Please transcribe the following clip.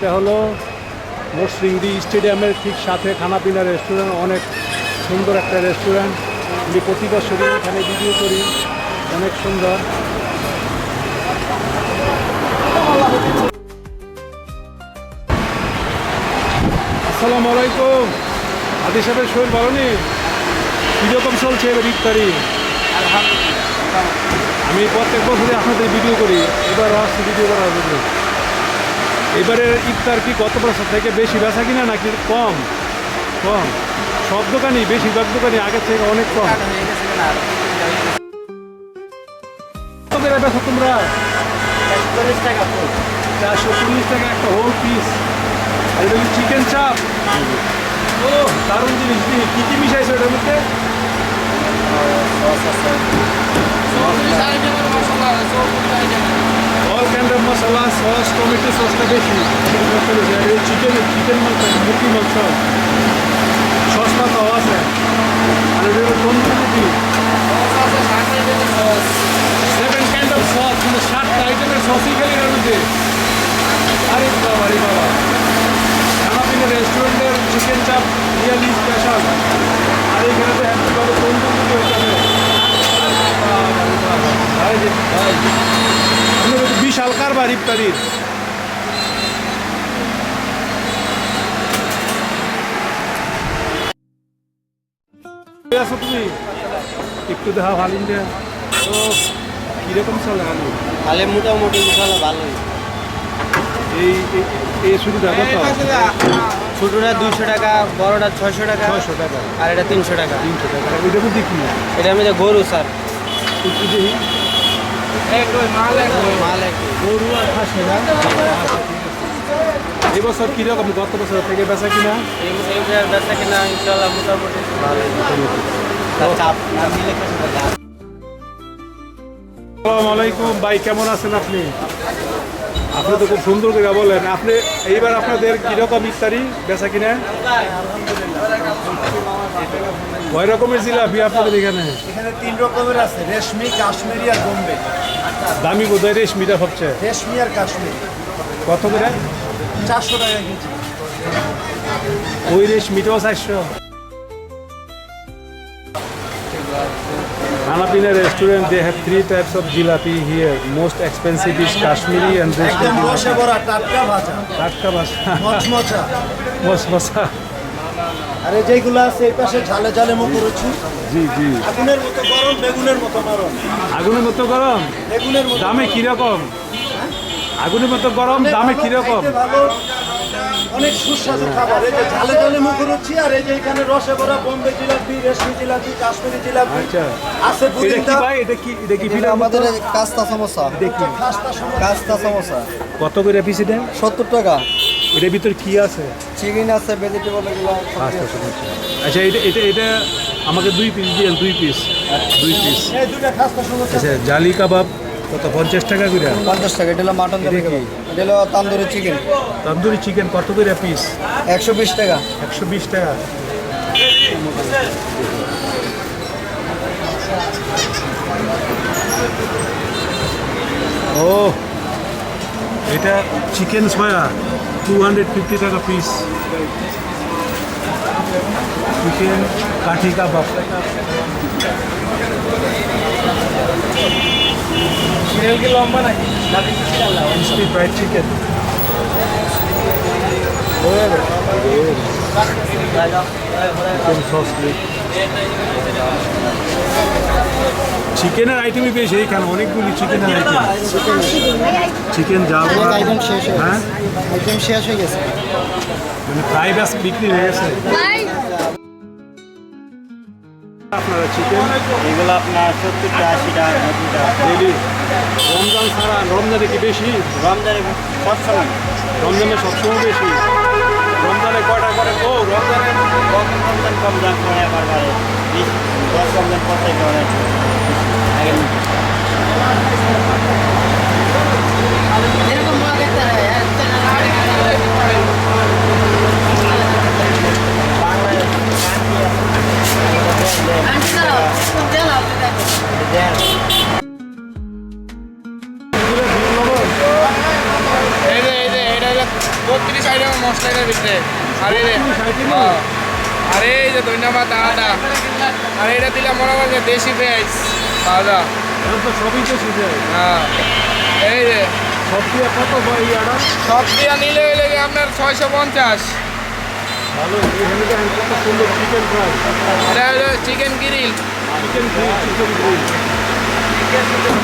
এটা হলো মসরিংদি স্টেডিয়ামের ঠিক সাথে খানাপিনা রেস্টুরেন্ট অনেক সুন্দর একটা রেস্টুরেন্ট। আমি প্রতি বছরই এখানে ভিডিও করি অনেক সুন্দর। আসসালামু আলাইকুম। আদি সাহেবের শরীর ভালো নেই? কীরকম চলছে এবার ইফতারি? আমি প্রত্যেক বছরই আপনাদের ভিডিও করি এবার আসছি ভিডিও করার জন্য। এবারে ইফতার কি গত বছর থেকে বেশি বেচা কিনা নাকি কম? কম। সব দোকানই বেশিরভাগ দোকানই আগের থেকে অনেক কম। করে বেচো তোমরা? চারশো চল্লিশ টাকা একটা হোল পিস আর এটা চিকেন চাপ ও দারুণ জিনিস। কি কি মিশাইছো এটার মধ্যে? অল কাইন্ড অফ মশলা সস টমেটো সসটা বেশি। চিকেন চিকেন মাংস মুরগি মাংস সসটা তো আছে আর এটা হলো tandoori seven kind of sauce মানে সাতটা আইটেমের সসই খেলে এর মধ্যে। আরে বাবা আরে বাবা। খানাপিনা রেস্টুরেন্টের চিকেন চাপ রিয়ালি স্পেশাল আর এখানে তো তন্দুরি হয়েছে। ভাই যে ভাই তো বিশাল কারবার ইফতারির। আছো তুমি? একটু দেখা ভালিন যে তো কীরকম চলে আলু? মোটামুটি ভালোই এই এই- এই শুরু দেখা তো ছোটটা দুইশো টাকা বড়টা ছয়শো টাকা ছয়শো টাকা। আর এটা তিনশো টাকা। তিনশো টাকা। কি এটা আমি গরু স্যার। এবছর কীরকম গত বছর থেকে বেচা কিনা? এইটার কিনা ইনশাল্লাহ মোটামুটি ভালো তার চাপ না মিলে কিছু না। আসসালামু আলাইকুম। ভাই, কেমন আছেন আপনি? আপনি তো খুব সুন্দর করে বলেন। আপনি এইবার আপনাদের কীরকম ইফতারি? বেচা কিনা? কয় রকমের জিলাপি আপনাদের এখানে? এখানে তিন রকমের আছে রেশমি কাশ্মীরি আর বোম্বে। দামি বোধহয় রেশমিটা সবচেয়ে। রেশমি আর কাশ্মীরি। কত করে? চারশো টাকা কেজি। ওই রেশমিটাও চারশো। Hanapina restaurant, they have three types of jalapi here. Most expensive is Kashmiri and একদম Reshmi রসে. ভরা টাটকা ভাজা। টাটকা বাসা মচমচা। মস মশা আর এই যেগুলো আছে এই পাশে ঝালে ঝালে মুখরুচি জি জি। আগুনের মতো গরম বেগুনের মতো নরম। আগুনের মতো গরম? বেগুনের মতো দামে কীরকম? আগুনের মতো গরম দামে কীরকম? খাইতে ভালো। অনেক সুস্বাদু খাবার। এই যে ঝালে ঝালে মুখরুচি আর এই যে এখানে রসে ভরা বোম্বে জিলাপি রেশমি জিলাপি কাশ্মীরি জিলাপি আচ্ছা। আছে পুরিন্দা ভাই? এটা কি এটা কি এটা আমাদের কাস্তা সমোসা। দেখি কাস্তা সমোসা। কত করে পিস দেন সত্তর টাকা। এটার ভিতর কি আছে? চিকেন আছে ভেজিটেবল এগুলো আচ্ছা আচ্ছা আচ্ছা। এটা এটা এটা আমাকে দুই পিস দিয়েন দুই পিস দুই পিস আচ্ছা জালি কাবাব কত পঞ্চাশ টাকা করে পঞ্চাশ টাকা এটা হলো মাটন এটা কি? এটা হলো তান্দুরি চিকেন তন্দুরি চিকেন কত করে পিস একশো বিশ টাকা। একশো বিশ টাকা। ও এটা chicken soya two hundred fifty টাকা piece chicken kathi kebab. Crispy fried chicken chicken sauce চিকেনের আইটেমই বেশি এইখানে অনেকগুলি চিকেনের আইটেম চিকেন জাল। আইটেম শেষ হ্যাঁ আইটেম শেষ হয়ে গেছে। মানে ফ্রাই ব্যাস বিক্রি হয়ে গেছে। আপনারা চিকেন এগুলো আপনার ডেলি রমজান ছাড়া রমজানে কি বেশি? রমজানে সবসময়। রমজানে সবসময় বেশি? রমজানে কয়টা করে? ও রমজানে রমজান কম দাম করে আবার বাড়ে। দশ রমজান পর থেকে অনেক বত্রিশ আইটেম মশলা এটার ভিতরে আর এই? হ্যাঁ। আর এই যে ধন্যবাদ আদা আর এটা দিলাম মনে করেন যে দেশি পেঁয়াজ। তো সবই তো শিখে হ্যাঁ। এই যে। সব দিয়ে কত ভাই ইয়াটা সব দিয়া নিলে হইলে আপনার ছয়শো পঞ্চাশ। ভালো সুন্দর চিকেন ফ্রাই এটা হলো chicken grill chicken grill chicken grill